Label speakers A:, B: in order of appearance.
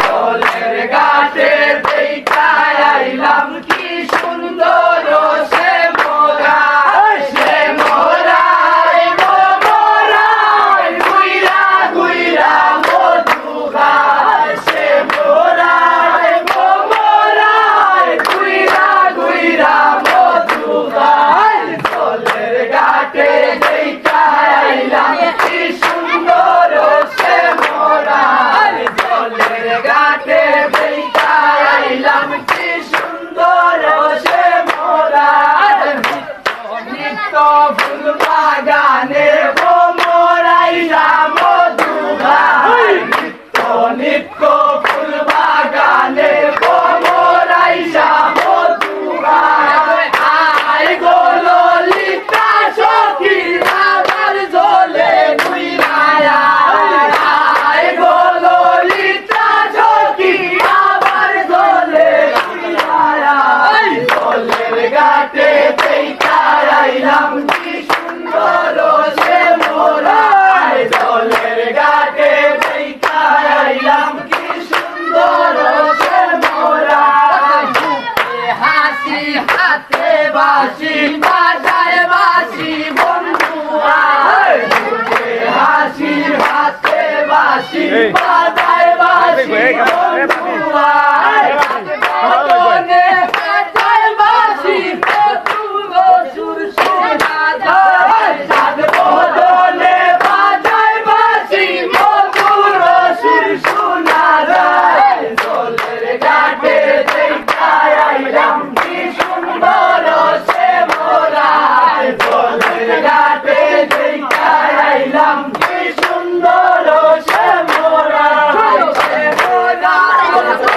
A: জলের গাছে দেখায় গানে ভোমরাই রাম দুগা ফুলবা গানে ভোমরাই রাম আয় গো ললিতা সখী রাধার জলে তুই রায়া আয় গো ললিতা সখী রাধার জলে তুই রায়া জলের ঘাটে বাসি বাজায় বাসি Thank you.